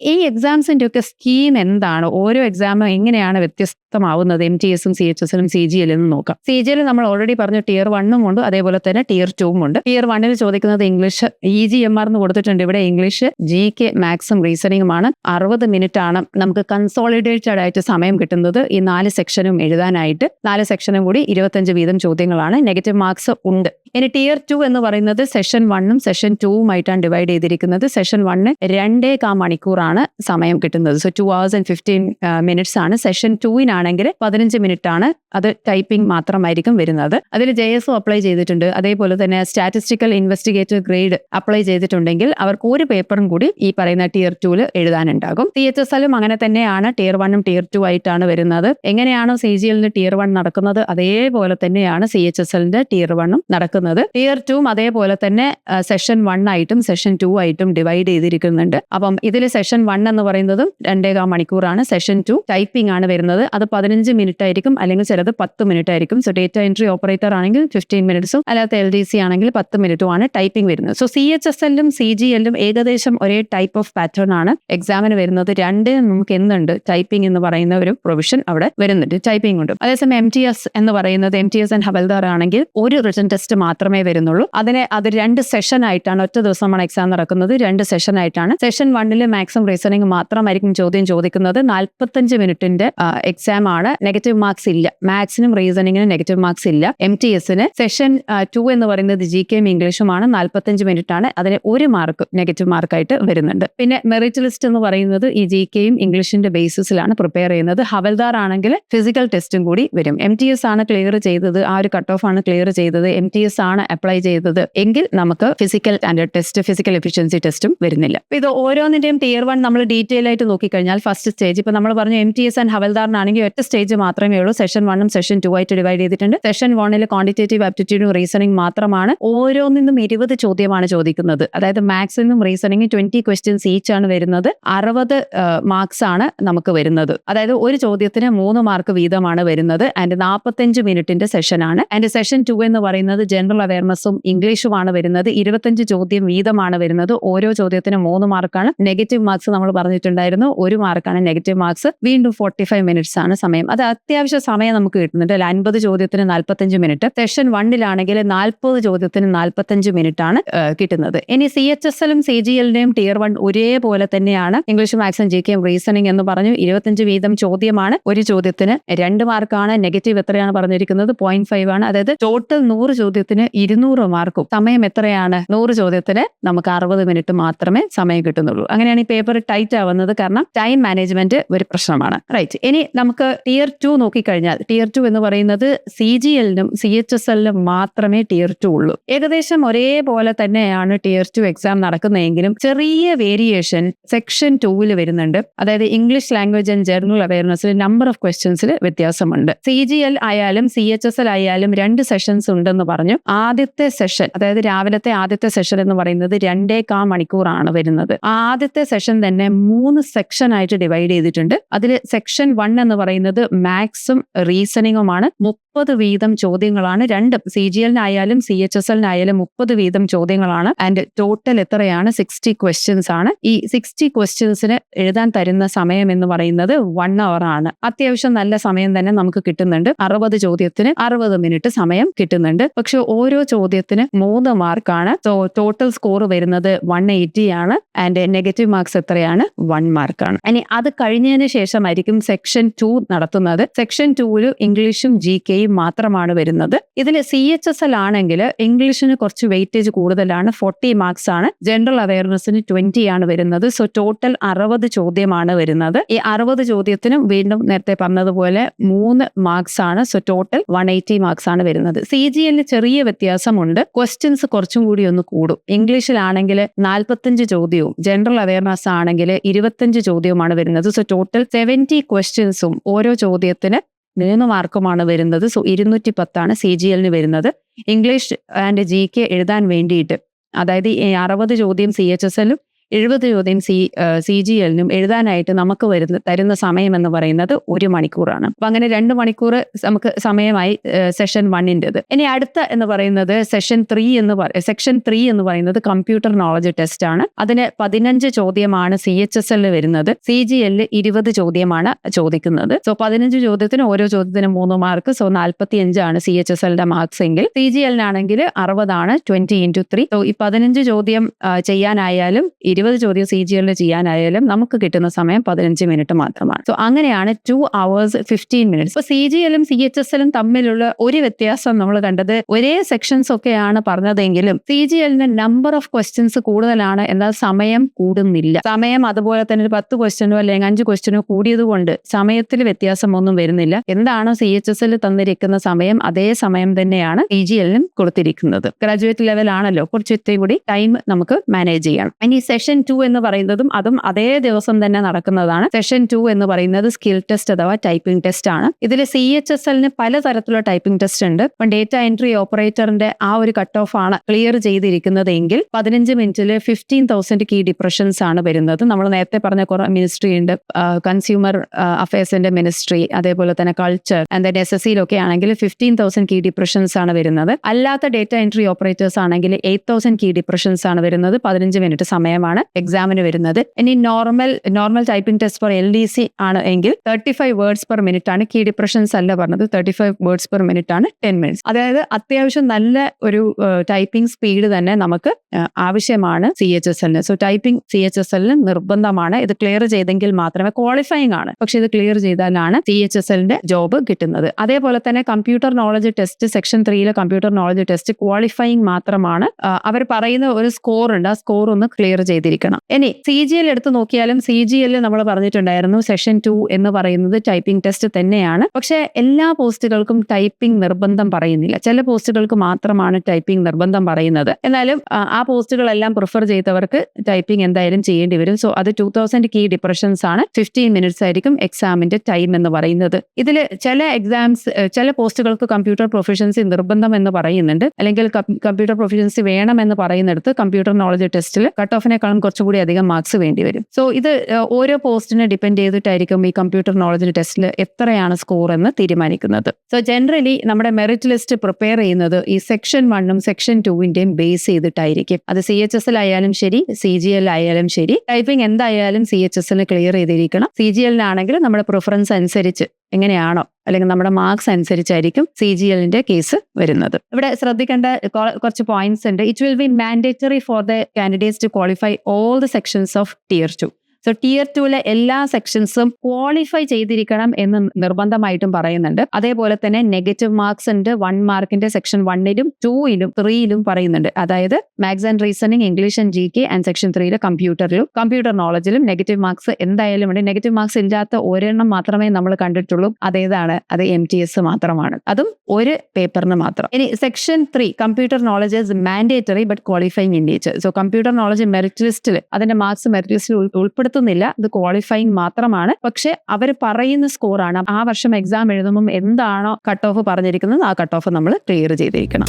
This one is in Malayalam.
ഈ എക്സാംസിന്റെ ഒക്കെ സ്കീം എന്താണ്? ഓരോ എക്സാമും എങ്ങനെയാണ് വ്യത്യസ്തമാവുന്നത് എം ടി എസും സി എച്ച് എസിനും സി ജി എല്ലും നോക്കാം. സി ജി എൽ നമ്മൾ ഓൾറെഡി പറഞ്ഞു ടിയർ വണ്ണും ഉണ്ട് അതേപോലെ തന്നെ ടിയർ ടൂവും ഉണ്ട്. ടിയർ വണ്ണിൽ ചോദിക്കുന്നത് English E G M R എന്ന് കൊടുത്തിട്ടുണ്ട്. ഇവിടെ ഇംഗ്ലീഷ് ജി കെ മാക്സും റീസണിങ്ങുമാണ് അറുപത് മിനിറ്റ് ആണ് നമുക്ക് കൺസോളിഡേറ്റഡ് ആയിട്ട് സമയം കിട്ടുന്നത്. ഈ നാല് സെക്ഷനും എഴുതാനായിട്ട്. നാല് സെക്ഷനും കൂടി ഇരുപത്തഞ്ച് വീതം ചോദ്യങ്ങളാണ്. നെഗറ്റീവ് മാർക്സ് ഉണ്ട്. ഇനി ടിയർ ടു എന്ന് പറയുന്നത് സെഷൻ വണ്ണും സെഷൻ ടൂവുമായിട്ടാണ് ഡിവൈഡ് ചെയ്തിരിക്കുന്നത്. സെഷൻ വണ്ണ് രണ്ടേ കാ മണിക്കൂറാണ് സമയം കിട്ടുന്നത്. So two hours and fifteen minutes ആണ്. സെഷൻ ടൂവിനാണെങ്കിൽ പതിനഞ്ച് മിനിറ്റ് ആണ് അത് ടൈപ്പിംഗ് മാത്രമായിരിക്കും വരുന്നത്. അതിൽ ജെ എസും അപ്ലൈ ചെയ്തിട്ടുണ്ട്. അതേപോലെ തന്നെ സ്റ്റാറ്റിസ്റ്റിക്കൽ ഇൻവെസ്റ്റിഗേറ്റീവ് ഗ്രേഡ് അപ്ലൈ ചെയ്തിട്ടുണ്ടെങ്കിൽ അവർക്ക് ഒരു പേപ്പറും കൂടി ഈ പറയുന്ന ടിയർ ടൂൽ എഴുതാനുണ്ടാകും. സി എച്ച് എസ് എല്ലും അങ്ങനെ തന്നെയാണ്. ടിയർ വണ്ണും ടിയർ ടു ആയിട്ടാണ് വരുന്നത്. എങ്ങനെയാണോ സി ജി എല്ലിന് ടിയർ വൺ നടക്കുന്നത്? അതേപോലെ തന്നെയാണ് സി എച്ച് എസ് എല്ലിന്റെ ടിയർ വണ്ണും നടക്കുന്നത്. ടിയർ ടൂം അതേപോലെ തന്നെ സെഷൻ വൺ ആയിട്ടും സെഷൻ ടു ആയിട്ടും ഡിവൈഡ് ചെയ്തിരിക്കുന്നുണ്ട്. അപ്പം ഇതിൽ സെഷൻ വൺ എന്ന് പറയുന്നതും രണ്ടേകാൽ മണിക്കൂറാണ്. സെഷൻ ടു ടൈപ്പിംഗ് ആണ് വരുന്നത്. അത് പതിനഞ്ച് മിനിറ്റ് ആയിരിക്കും അല്ലെങ്കിൽ ചിലത് പത്ത് മിനിറ്റ് ആയിരിക്കും സോ ഡേറ്റ എൻട്രി ഓപ്പറേറ്റർ ആണെങ്കിൽ ഫിഫ്റ്റീൻ മിനിറ്റ്സും അല്ലാത്ത എൽ ഡി സി ആണെങ്കിൽ പത്ത് മിനിറ്റും ആണ് ടൈപ്പിംഗ് വരുന്നത്. സോ സി എച്ച് എസ് എല്ലും സി ജി എല്ലും ഏകദേശം ഒരേ ടൈപ്പ് ഓഫ് പാറ്റേൺ ആണ്. എക്സാമിന് വരുന്നത് രണ്ട് നമുക്ക് എന്തുണ്ട്? ടൈപ്പിംഗ് എന്ന് പറയുന്ന ഒരു പ്രൊവിഷൻ അവിടെ വരുന്നുണ്ട്. ടൈപ്പിംഗ് ഉണ്ട് അതേസമയം എം ടി എസ് എന്ന് പറയുന്നത് M T S and havildar ആണെങ്കിൽ ഒരു റിട്ടൺ ടെസ്റ്റ് മാത്രമേ വരുന്നുള്ളൂ. അതിനെ അത് രണ്ട് സെഷൻ ആയിട്ടാണ് ഒറ്റ ദിവസമാണ് എക്സാം നടക്കുന്നത്. രണ്ട് സെഷൻ ആയിട്ടാണ്. സെഷൻ വണ്ണിൽ മാക്സിമം റീസണിംഗ് മാത്രമായിരിക്കും ചോദ്യം ചോദിക്കുന്നത്. നാൽപ്പത്തഞ്ച് മിനിറ്റിന്റെ എക്സാം ആണ്. നെഗറ്റീവ് മാർക്സ് ഇല്ല. മാത്സിനും റീസണിങ്ങിനും നെഗറ്റീവ് മാർക്സ് ഇല്ല. എം ടി എസിന് സെഷൻ ടു എന്ന് പറയുന്നത് ജി കെയും ഇംഗ്ലീഷുമാണ് നാൽപ്പത്തഞ്ച് മിനിറ്റ് ആണ്. അതിന് ഒരു മാർക്ക് നെഗറ്റീവ് മാർക്കായിട്ട് വരുന്നുണ്ട്. പിന്നെ മെറിറ്റ് ലിസ്റ്റ് എന്ന് പറയുന്നത് ഈ ജി കെയും ഇംഗ്ലീഷിന്റെ ബേസിസിലാണ് പ്രിപ്പയർ ചെയ്യുന്നത്. ഹവൽദാർ ആണെങ്കിൽ ഫിസിക്കൽ ടെസ്റ്റും കൂടി വരും. എം ടി എസ് ആണ് ക്ലിയർ ചെയ്തത്. ആ ഒരു കട്ട് ഓഫ് ആണ് ക്ലിയർ ചെയ്തത്. എം ടി എസ് ആണ് അപ്ലൈ ചെയ്തത്. എങ്കിൽ നമുക്ക് physical standard test physical efficiency ടെസ്റ്റും വരുന്നില്ല. ഇത് ഓരോന്നിന്റെയും ടിയർ വൺ നമ്മൾ ഡീറ്റെയിൽ ആയിട്ട് നോക്കിക്കഴിഞ്ഞാൽ ഫസ്റ്റ് സ്റ്റേജ് ഇപ്പൊ നമ്മൾ പറഞ്ഞു എം ടി എസ് ആൻഡ് ഹവൽദാറിനാണെങ്കിൽ ഒറ്റ സ്റ്റേജ് മാത്രമേ ഉള്ളൂ. സെഷൻ വണ്ണും സെഷൻ ടു ആയിട്ട് ഡിവൈഡ് ചെയ്തിട്ടുണ്ട്. സെഷൻ വണ്ണിൽ ക്വാണ്ടിറ്റേറ്റീവ് ആപ്റ്റിറ്റ്യൂഡും റീസണിംഗ് മാത്രമാണ് ഓരോന്നിന്നും ഇരുപത് ചോദ്യമാണ് ചോദിക്കുന്നത്. അതായത് മാത്സിനും റീസണിംഗ് ട്വന്റി ക്വസ്റ്റ്യൻസ് ഈച്ച് ആണ് വരുന്നത്. അറുപത് മാർക്സ് ആണ് നമുക്ക് വരുന്നത്. അതായത് ഒരു ചോദ്യത്തിന് മൂന്ന് മാർക്ക് വീതമാണ് വരുന്നത്. ആൻഡ് നാൽപ്പത്തഞ്ച് മിനിറ്റിന്റെ സെഷൻ ആണ്. ആൻഡ് സെഷൻ ടു എന്ന് പറയുന്നത് ജനറൽ അവയർനെസ്സും ഇംഗ്ലീഷുമാണ് വരുന്നത്. ഇരുപത്തഞ്ച് ചോദ്യം വീതമാണ് വരുന്നത്. ഓരോ ചോദ്യത്തിന് മൂന്ന് മാർക്കാണ് നെഗറ്റീവ് മാർക്സ് നമ്മൾ പറഞ്ഞിട്ടുണ്ടായിരുന്നു. ഒരു മാർക്കാണ് നെഗറ്റീവ് മാർക്സ് വീണ്ടും ഫോർട്ടി ഫൈവ് മിനിറ്റ്സ് ആണ് സമയം. അത് അത്യാവശ്യ സമയം നമുക്ക് കിട്ടുന്നുണ്ട് അല്ല? അൻപത് ചോദ്യത്തിന് നാൽപ്പത്തഞ്ച് മിനിറ്റ്. സെഷൻ വണ്ണിലാണെങ്കിൽ നാൽപ്പത് ചോദ്യത്തിന് നാൽപ്പത്തഞ്ച് മിനിറ്റ് ആണ് കിട്ടുന്നത്. ഇനി സി എച്ച് എസ് എല്ലും സി ജി എല്ലിന്റെയും ടിയർ വൺ ഒരേപോലെ തന്നെയാണ്. ഇംഗ്ലീഷ് മാത്സും ജി കെയും റീസണിംഗ് എന്ന് പറഞ്ഞു ഇരുപത്തഞ്ച് വീതം ചോദ്യമാണ്. ഒരു ചോദ്യത്തിന് രണ്ട് മാർക്കാണ്. നെഗറ്റീവ് എത്രയാണ് പറഞ്ഞിരിക്കുന്നത്? പോയിന്റ് ഫൈവ് ആണ്. അതായത് ടോട്ടൽ നൂറ് ചോദ്യത്തിന് ഇരുന്നൂറ് മാർക്കും. സമയം എത്രയാണ്? നൂറ് ചോദ്യത്തിന് നമുക്ക് അറുപത് മിനിറ്റ് മാത്രമേ സമയം കിട്ടുന്നുള്ളൂ. അങ്ങനെയാണ് ഈ പേപ്പർ ടൈറ്റ് ആവുന്നത്. കാരണം ടൈം മാനേജ്മെന്റ് ഒരു പ്രശ്നമാണ്. റൈറ്റ് ഇനി നമുക്ക് ടിയർ ടു നോക്കിക്കഴിഞ്ഞാൽ ടിയർ ടു എന്ന് പറയുന്നത് സി ജി എല്ലിനും സി എച്ച് എസ് എല്ലിനും മാത്രമേ ടിയർ ടു ഉള്ളൂ. ഏകദേശം ഒരേപോലെ തന്നെയാണ് ടിയർ ടു എക്സാം നടക്കുന്നതെങ്കിലും ചെറിയ വേരിയേഷൻ സെക്ഷൻ ടൂവിൽ വരുന്നുണ്ട്. അതായത് ഇംഗ്ലീഷ് ലാംഗ്വേജ് ആൻഡ് ജനറൽ അവയർനെസ്സിൽ നമ്പർ ഓഫ് ക്വസ്റ്റ്യൻസിൽ വ്യത്യാസമുണ്ട്. സി ജി എൽ ആയാലും സി എച്ച് എസ് എൽ ആയാലും രണ്ട് സെഷൻസ് ഉണ്ടെന്ന് പറഞ്ഞു. ആദ്യത്തെ സെഷൻ അതായത് രാവിലത്തെ ആദ്യത്തെ സെഷൻ എന്ന് പറയുന്നത് രണ്ടേ കാ മണിക്കൂറാണ് വരുന്നത്. ആദ്യത്തെ സെഷൻ തന്നെ മൂന്ന് സെക്ഷൻ ആയിട്ട് ഡിവൈഡ് ചെയ്തിട്ടുണ്ട്. അതിൽ സെക്ഷൻ വൺ എന്ന് പറയുന്നത് മാത്സും റീസണിങ്ങുമാണ്. മുപ്പത് വീതം ചോദ്യങ്ങളാണ്. രണ്ടും സി ജി എല്ലിനായാലും സി എച്ച് എസ് എല്ലിനായാലും മുപ്പത് വീതം ചോദ്യങ്ങളാണ്. ആൻഡ് ടോട്ടൽ എത്രയാണ്? സിക്സ്റ്റി ക്വസ്റ്റ്യൻസ് ആണ്. ഈ സിക്സ്റ്റി ക്വസ്റ്റ്യൻസിന് എഴുതാൻ തരുന്ന സമയം എന്ന് പറയുന്നത് വൺ അവർ ആണ്. അത്യാവശ്യം നല്ല സമയം തന്നെ നമുക്ക് കിട്ടുന്നുണ്ട്. അറുപത് ചോദ്യത്തിന് അറുപത് മിനിറ്റ് സമയം കിട്ടുന്നുണ്ട്. പക്ഷെ ഓരോ ചോദ്യത്തിന് മൂന്ന് മാർക്കാണ് സോ ടോട്ടൽ സ്കോർ വരുന്നത് വൺ എയ്റ്റി ആണ്. ആൻഡ് നെഗറ്റീവ് മാർക്സ് എത്രയാണ്? വൺ മാർക്കാണ് ഇനി അത് കഴിഞ്ഞതിന് ശേഷമായിരിക്കും സെക്ഷൻ ടു നടത്തുന്നത്. സെക്ഷൻ ടൂവിൽ ഇംഗ്ലീഷും ജി കെയും മാത്രമാണ് വരുന്നത്. ഇതിൽ സി എച്ച് എസ് എൽ ആണെങ്കിൽ ഇംഗ്ലീഷിന് കുറച്ച് വെയിറ്റേജ് കൂടുതലാണ്. ഫോർട്ടി മാർക്സ് ആണ്. ജനറൽ അവയർനെസ്സിന് ട്വന്റി ആണ് വരുന്നത്. സോ ടോട്ടൽ അറുപത് ചോദ്യമാണ് വരുന്നത്. ഈ അറുപത് ചോദ്യത്തിനും വീണ്ടും നേരത്തെ പറഞ്ഞതുപോലെ മൂന്ന് മാർക്സ് ആണ്. So total one eighty marks ആണ് വരുന്നത്. സി ജി എല്ലിന് ചെറിയ വ്യത്യാസമുണ്ട്. ക്വസ്റ്റ്യൻസ് കുറച്ചും കൂടി ഒന്ന് കൂടും. ഇംഗ്ലീഷിലാണെങ്കിൽ നാൽപ്പത്തഞ്ച് ചോദ്യവും ജനറൽ അവയർനെസ് ആണെങ്കിൽ ഇരുപത്തഞ്ച് ചോദ്യവുമാണ് വരുന്നത്. സോ ടോട്ടൽ സെവന്റി ക്വസ്റ്റ്യൻസും ഓരോ ചോദ്യത്തിന് മൂന്ന് മാർക്കുമാണ് വരുന്നത്. സോ ഇരുന്നൂറ്റി പത്താണ് സി ജി എല്ലിന് വരുന്നത്. ഇംഗ്ലീഷ് ആൻഡ് ജി കെ എഴുതാൻ വേണ്ടിയിട്ട്. അതായത് അറുപത് ചോദ്യം സി എച്ച് എസ് എല്ലും എഴുപത് ചോദ്യം സി സി ജി എല്ലിനും എഴുതാനായിട്ട് നമുക്ക് വരുന്ന തരുന്ന സമയം എന്ന് പറയുന്നത് ഒരു മണിക്കൂറാണ്. അപ്പൊ അങ്ങനെ രണ്ട് മണിക്കൂർ നമുക്ക് സമയമായി സെഷൻ വണ്ണിന്റെത്. ഇനി അടുത്ത എന്ന് പറയുന്നത് സെഷൻ ത്രീ എന്ന് സെക്ഷൻ ത്രീ എന്ന് പറയുന്നത് കമ്പ്യൂട്ടർ നോളജ് ടെസ്റ്റ് ആണ് അതിന് പതിനഞ്ച് ചോദ്യമാണ് സി എച്ച് എസ് എല്ലിൽ വരുന്നത്. സി ജി എല്ലിൽ ഇരുപത് ചോദ്യമാണ് ചോദിക്കുന്നത്. സോ പതിനഞ്ച് ചോദ്യത്തിന് ഓരോ ചോദ്യത്തിനും മൂന്ന് മാർക്ക്. സോ നാൽപ്പത്തി അഞ്ചാണ് സി എച്ച് എസ് എല്ലിന്റെ മാർക്സ് എങ്കിൽ. സി ജി എല്ലിനാണെങ്കിൽ അറുപതാണ് ട്വന്റി ഇന്റു ത്രീ. സോ ഈ പതിനഞ്ച് ചോദ്യം ചെയ്യാനായാലും ഇരുപത് ചോദ്യം സി ജി എല്ലിന് ചെയ്യാനായാലും നമുക്ക് കിട്ടുന്ന സമയം പതിനഞ്ച് മിനിറ്റ് മാത്രമാണ്. സോ അങ്ങനെയാണ് ടു അവേഴ്സ് ഫിഫ്റ്റീൻ മിനിറ്റ്സ് ഇപ്പൊ സി ജി എല്ലും സി എച്ച് എസ് എല്ലും തമ്മിലുള്ള ഒരു വ്യത്യാസം നമ്മൾ കണ്ടത് ഒരേ സെക്ഷൻസ് ഒക്കെയാണ് പറഞ്ഞതെങ്കിലും സി ജി എല്ലിന് നമ്പർ ഓഫ് ക്വസ്റ്റ്യൻസ് കൂടുതലാണ് എന്നാൽ സമയം കൂടുന്നില്ല. സമയം അതുപോലെ തന്നെ ഒരു പത്ത് ക്വസ്റ്റ്യനോ അല്ലെങ്കിൽ അഞ്ച് ക്വസ്റ്റ്യനോ കൂടിയത് കൊണ്ട് സമയത്തിൽ വ്യത്യാസമൊന്നും വരുന്നില്ല. എന്താണോ സി എച്ച് എസ് എൽ തന്നിരിക്കുന്ന സമയം? അതേ സമയം തന്നെയാണ് പി ജി എല്ലിനും കൊടുത്തിരിക്കുന്നത്. ഗ്രാജുവേറ്റ് ലെവൽ ആണല്ലോ. കുറച്ച് ഇത്രയും കൂടി ടൈം നമുക്ക് മാനേജ് ചെയ്യണം. ഇനി സെഷൻ ടു എന്ന് പറയുന്നതും അതും അതേ ദിവസം തന്നെ നടക്കുന്നതാണ്. സെഷൻ ടു എന്ന് പറയുന്നത് സ്കിൽ ടെസ്റ്റ് അഥവാ ടൈപ്പിംഗ് ടെസ്റ്റ് ആണ്. ഇതിൽ സി എച്ച് എസ് എല്ലിന് പലതരത്തിലുള്ള ടൈപ്പിംഗ് ടെസ്റ്റ് ഉണ്ട്. ഇപ്പം ഡേറ്റ എൻട്രി ഓപ്പറേറ്ററിന്റെ ആ ഒരു കട്ട് ഓഫ് ആണ് ക്ലിയർ ചെയ്തിരിക്കുന്നത് എങ്കിൽ പതിനഞ്ച് മിനിറ്റിൽ ഫിഫ്റ്റീൻ തൗസൻഡ് കീ ഡിപ്രഷൻസ് ആണ് വരുന്നത്. നമ്മൾ നേരത്തെ പറഞ്ഞ കുറെ മിനിസ്ട്രി ഉണ്ട്. കൺസ്യൂമർ അഫയേഴ്സിന്റെ മിനിസ്ട്രി അതേപോലെ തന്നെ കൾച്ചർ ആൻഡ് എസ് എസ് സിയിലൊക്കെ ആണെങ്കിൽ ഫിഫ്റ്റീൻ തൗസൻഡ് കീ ഡിപ്രഷൻസ് ആണ് വരുന്നത്. അല്ലാത്ത ഡേറ്റ എൻട്രി ഓപ്പറേറ്റേഴ്സ് ആണെങ്കിൽ എയ്റ്റ് തൗസൻഡ് കീ ഡിപ്രഷൻസ് ആണ് വരുന്നത്. പതിനഞ്ച് മിനിറ്റ് സമയമാണ്. എക്സാമിന് വരുന്നത്. ഇനി normal normal typing test for L D C ആണ് എങ്കിൽ thirty five words per minute ആണ്. കീ ഡിപ്രഷൻസ് അല്ല പറഞ്ഞത്. Thirty five words per minute ആണ് ടെൻ മിനിറ്റ്സ് അതായത് അത്യാവശ്യം നല്ല ഒരു ടൈപ്പിംഗ് സ്പീഡ് തന്നെ നമുക്ക് ആവശ്യമാണ് സി എച്ച് എസ് എല്ലിന് so typing C H S എല്ലിന് നിർബന്ധമാണ്. ഇത് ക്ലിയർ ചെയ്തെങ്കിൽ മാത്രമേ ക്വാളിഫയിങ് ആണ്. പക്ഷെ ഇത് ക്ലിയർ ചെയ്താലാണ് സി എച്ച് എസ് എല്ലിന്റെ ജോബ് കിട്ടുന്നത്. അതേപോലെ തന്നെ കമ്പ്യൂട്ടർ നോളജ് ടെസ്റ്റ് സെക്ഷൻ ത്രീയിലെ കമ്പ്യൂട്ടർ നോളജ് ടെസ്റ്റ് ക്വാളിഫയിങ് മാത്രമാണ്. അവർ പറയുന്ന ഒരു സ്കോർ ഉണ്ട്. ആ സ്കോർ ഒന്ന് ക്ലിയർ ചെയ്തിരിക്കണം. ഇനി സി ജി എൽ എടുത്ത് നോക്കിയാലും സി ജി എല്ലിൽ നമ്മൾ പറഞ്ഞിട്ടുണ്ടായിരുന്നു സെഷൻ ടു എന്ന് പറയുന്നത് ടൈപ്പിംഗ് ടെസ്റ്റ് തന്നെയാണ്. പക്ഷെ എല്ലാ പോസ്റ്റുകൾക്കും ടൈപ്പിംഗ് നിർബന്ധം പറയുന്നില്ല. ചില പോസ്റ്റുകൾക്ക് മാത്രമാണ് ടൈപ്പിംഗ് നിർബന്ധം പറയുന്നത്. എന്നാലും ആ, പോസ്റ്റുകളെല്ലാം പ്രിഫർ ചെയ്തവർക്ക് ടൈപ്പിംഗ് എന്തായാലും ചെയ്യേണ്ടി വരും. സോ അത് ടൂ തൗസൻഡ് കീ ഡിപ്രഷൻസ് ആണ്. ഫിഫ്റ്റീൻ മിനിറ്റ്സ് ആയിരിക്കും എക്സാമിന്റെ ടൈം എന്ന് പറയുന്നത്. ഇതിൽ ചില എക്സാംസ് ചില പോസ്റ്റുകൾക്ക് കമ്പ്യൂട്ടർ പ്രൊഫഷൻസി നിർബന്ധം എന്ന് പറയുന്നുണ്ട്. അല്ലെങ്കിൽ കമ്പ്യൂട്ടർ പ്രൊഫഷൻസി എന്ന് പറയുന്നിടത്ത് കമ്പ്യൂട്ടർ നോളജ് ടെസ്റ്റിൽ കട്ട് ഓഫിനേക്കാളും കുറച്ചുകൂടി അധികം മാർക്സ് വേണ്ടി വരും സോ ഇത് ഓരോ പോസ്റ്റിനെ ഡിപ്പെൻഡ് ചെയ്തിട്ടായിരിക്കും ഈ കമ്പ്യൂട്ടർ നോളജ് ടെസ്റ്റിൽ എത്രയാണ് സ്കോർ എന്ന് തീരുമാനിക്കുന്നത്. സോ ജനറലി നമ്മുടെ മെറിറ്റ് ലിസ്റ്റ് പ്രിപ്പയർ ചെയ്യുന്നത് ഈ സെക്ഷൻ വണ്ണും സെക്ഷൻ ടുവിന്റെയും ബേസ് ചെയ്തിട്ടായിരിക്കും. അത് സി എച്ച് എസ് ആയാലും ശരി സി ജി എൽ ആയാലും ശരി. ടൈപ്പിംഗ് എന്തായാലും സി എച്ച് എസ് എല്ലിന് ക്ലിയർ ചെയ്തിരിക്കണം. സി ജി എല്ലിനാണെങ്കിൽ നമ്മുടെ പ്രിഫറൻസ് അനുസരിച്ച് എങ്ങനെയാണോ അല്ലെങ്കിൽ നമ്മുടെ മാർക്സ് അനുസരിച്ചായിരിക്കും സി ജി എല്ലിന്റെ കേസ് വരുന്നത്. ഇവിടെ ശ്രദ്ധിക്കേണ്ട കുറച്ച് പോയിന്റ്സ് ഉണ്ട്. It will be mandatory for the candidates to qualify all the sections of tier two so tier ടുവിലെ എല്ലാ സെക്ഷൻസും ക്വാളിഫൈ ചെയ്തിരിക്കണം എന്ന് നിർബന്ധമായിട്ടും പറയുന്നുണ്ട്. അതേപോലെ തന്നെ നെഗറ്റീവ് മാർക്സ് ഉണ്ട്. വൺ മാർക്കിന്റെ സെക്ഷൻ വണ്ണിലും ടൂയിലും ത്രീയിലും പറയുന്നുണ്ട്. അതായത് maths and reasoning English and G K and section ത്രീയിലെ കമ്പ്യൂട്ടറിലും കമ്പ്യൂട്ടർ നോളജിലും നെഗറ്റീവ് മാർക്സ് എന്തായാലും ഉണ്ട്. നെഗറ്റീവ് മാർക്സ് ഇല്ലാത്ത ഒരെണ്ണം മാത്രമേ നമ്മൾ കണ്ടിട്ടുള്ളൂ. അതേതാണ്. അത് എം ടി എസ് മാത്രമാണ്. അതും ഒരു പേപ്പറിന് മാത്രം. ഇനി section three computer knowledge is mandatory but qualifying in nature so computer knowledge merit ലിസ്റ്റിൽ അതിന്റെ മാർക്സ് മെറിറ്റ് ലിസ്റ്റിൽ ഉൾപ്പെടുത്തുന്നില്ല ഇത് ക്വാളിഫൈങ് മാത്രമാണ്. പക്ഷെ അവർ പറയുന്ന സ്കോറാണ് ആ വർഷം എക്സാം എഴുതുമ്പോൾ എന്താണോ കട്ട് ഓഫ് പറഞ്ഞിരിക്കുന്നത് ആ കട്ട് ഓഫ് നമ്മൾ ക്ലിയർ ചെയ്തിരിക്കണം.